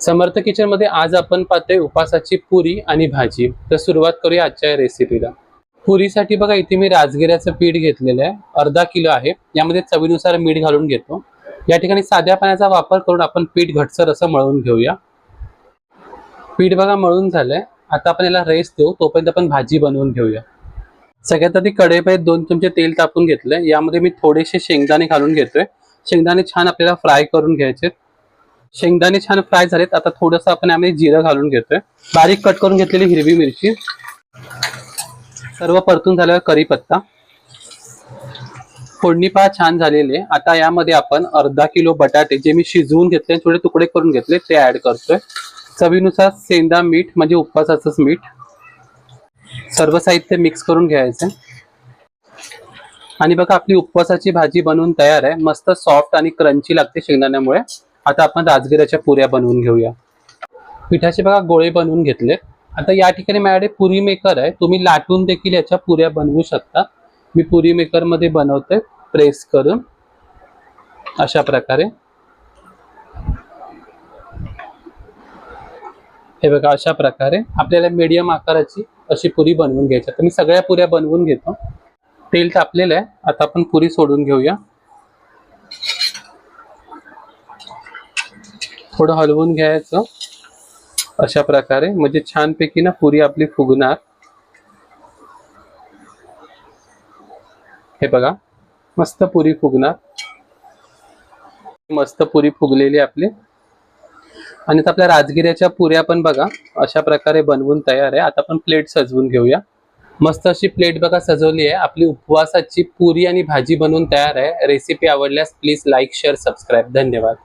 समर्थ किचनमध्ये आज आपण पाहतोय उपासाची पुरी आणि भाजी. तर सुरुवात करूया आजच्या रेसिपीला पुरीसाठी बघा इथे मी राजगिऱ्याचं पीठ घेतलेलं आहे. अर्धा किलो आहे. यामध्ये चवीनुसार मीठ घालून घेतो. या ठिकाणी साध्या पाण्याचा वापर करून आपण पीठ घटसर असं मळून घेऊया. पीठ बघा मळून झालंय. आता आपण याला रेस देऊ. तोपर्यंत आपण भाजी बनवून घेऊया. सगळ्यात आधी कढईमध्ये दोन चमचे तेल तापून घेतलंय. यामध्ये मी थोडेसे शेंगदाणे घालून घेतोय. शेंगदाणे छान आपल्याला फ्राय करून घ्यायचे शेंगदाणे छान फ्राय झालेत. आता थोडंसं आपण यामध्ये जिरं घालून घेतोय. बारीक कट करून घेतलेली हिरवी मिरची. सर्व परतून झाल्यावर कढीपत्ता. फोडणी पहा छान झालेली आहे. आता यामध्ये आपण अर्धा किलो बटाटे जे मी शिजवून घेतले थोडे तुकडे करून घेतले ते ऍड करतोय. चवीनुसार सेंदा मीठ म्हणजे उपवासाचंच मीठ. सर्व साहित्य मिक्स करून घ्यायचं. आणि बघा आपली उपवासाची भाजी बनवून तयार आहे. मस्त सॉफ्ट आणि क्रंची लागते शेंगदाण्यामुळे. आता आपण राजगिराच्या पुऱ्या बनवून घेऊया. पिठाचे बघा गोळे बनवून घेतले. आता या ठिकाणी माझ्याकडे पुरी मेकर आहे. तुम्ही लाटून देखील याच्या पुऱ्या बनवू शकता. मी पुरी मेकरमध्ये बनवते. प्रेस करून. अशा प्रकारे. हे बघा अशा प्रकारे. आपल्याला मीडियम आकाराची अशी पुरी बनवून घ्यायची तर मी सगळ्या पुऱ्या बनवून घेतो. तेल तापलेलं आहे. आता आपण पुरी सोडून घेऊया. थोडं हलवून घ्यायचं. अशा प्रकारे. म्हणजे छानपैकी ना पुरी आपली फुगणार. हे बघा. मस्त पुरी फुगणार. मस्त पुरी फुगलेली आपली. आणि आता आपल्या राजगिऱ्याच्या पुऱ्या पण बघा. अशा प्रकारे बनवून तयार आहे. आता आपण प्लेट सजवून घेऊया. मस्त अशी प्लेट बघा सजवली आहे. आपली उपवासाची पुरी आणि भाजी बनवून तयार आहे. रेसिपी आवडल्यास प्लीज लाईक शेअर सबस्क्राईब धन्यवाद.